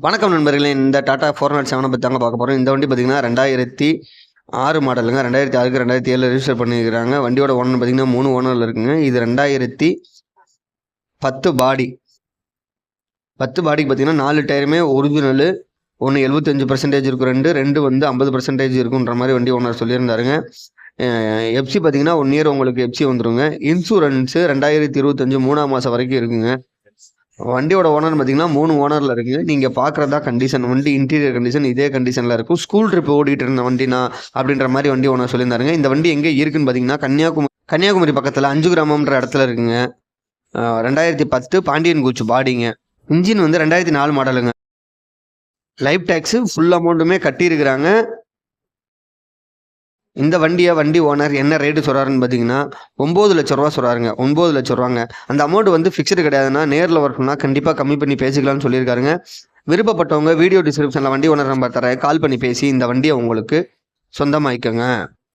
வணக்கம் நண்பர்களே. இந்த டாடா ஃபோர் நாட் செவனை பற்றி தாங்க பார்க்க போகிறோம் இந்த வண்டி பார்த்தீங்கன்னா ரெண்டாயிரத்தி ஆறு மாடலுங்க. ரெண்டாயிரத்தி ஆறுக்கு ரெண்டாயிரத்தி ஏழு ரெஜிஸ்டர் பண்ணியிருக்கிறாங்க. வண்டியோட ஓனர் பார்த்தீங்கன்னா மூணு ஓனரில் இருக்குங்க. இது ரெண்டாயிரத்தி பத்து பாடி பத்து பாடிக்கு பார்த்தீங்கன்னா நாலு டயருமே ஒரிஜினலு ஒன்று எழுபத்தஞ்சு பர்சன்டேஜ் இருக்கும் ரெண்டு ரெண்டு வந்து ஐம்பது பர்சன்டேஜ் இருக்குன்ற மாதிரி வண்டி ஓனர் சொல்லியிருந்தாருங்க. எஃப்சி பார்த்தீங்கன்னா ஒன் இயர் உங்களுக்கு எஃப்சி வந்துருங்க. இன்சூரன்ஸு ரெண்டாயிரத்தி இருபத்தஞ்சு மூணாம் மாதம் வரைக்கும் இருக்குங்க. வண்டியோட ஓனர் பார்த்தீங்கன்னா மூணு ஓனரில் இருக்குது நீங்கள் பார்க்குறதா கண்டிஷன் வண்டி இன்டீரியர் கண்டிஷன் இதே கண்டிஷனில் இருக்கும். ஸ்கூல் ட்ரிப் ஓடிட்டு இருந்த வண்டினா அப்படின்ற மாதிரி வண்டி ஓனர் சொல்லியிருந்தாருங்க. இந்த வண்டி எங்கே இருக்குன்னு பார்த்தீங்கன்னா கன்னியாகுமரி கன்னியாகுமரி பக்கத்தில் அஞ்சு கிராமம்ன்ற இடத்துல இருக்குங்க. ரெண்டாயிரத்தி பத்து பாண்டியன் கூச்சு பாடிங்க. இன்ஜின் வந்து ரெண்டாயிரத்தி நாலு மாடலுங்க. லைஃப் டேக்ஸு ஃபுல் அமௌண்ட்டுமே கட்டியிருக்கிறாங்க. இந்த வண்டியை வண்டி ஓனர் என்ன ரேட்டு சொல்கிறாருன்னு பார்த்தீங்கன்னா ஒம்பது லட்ச ரூபா சொல்கிறாருங்க ஒம்பது லட்ச ரூபாங்க. அந்த அமௌண்ட் வந்து ஃபிக்ஸ்டு கிடையாதுன்னா நேரில் வரணும்னா கண்டிப்பாக கம்மி பண்ணி பேசிக்கலாம்னு சொல்லியிருக்காருங்க. விருப்பப்பட்டவங்க வீடியோ டிஸ்கிரிப்ஷனில் வண்டி ஓனர் நம்பர் தர கால் பண்ணி பேசி இந்த வண்டியை உங்களுக்கு சொந்தமாக்கிக்கோங்க.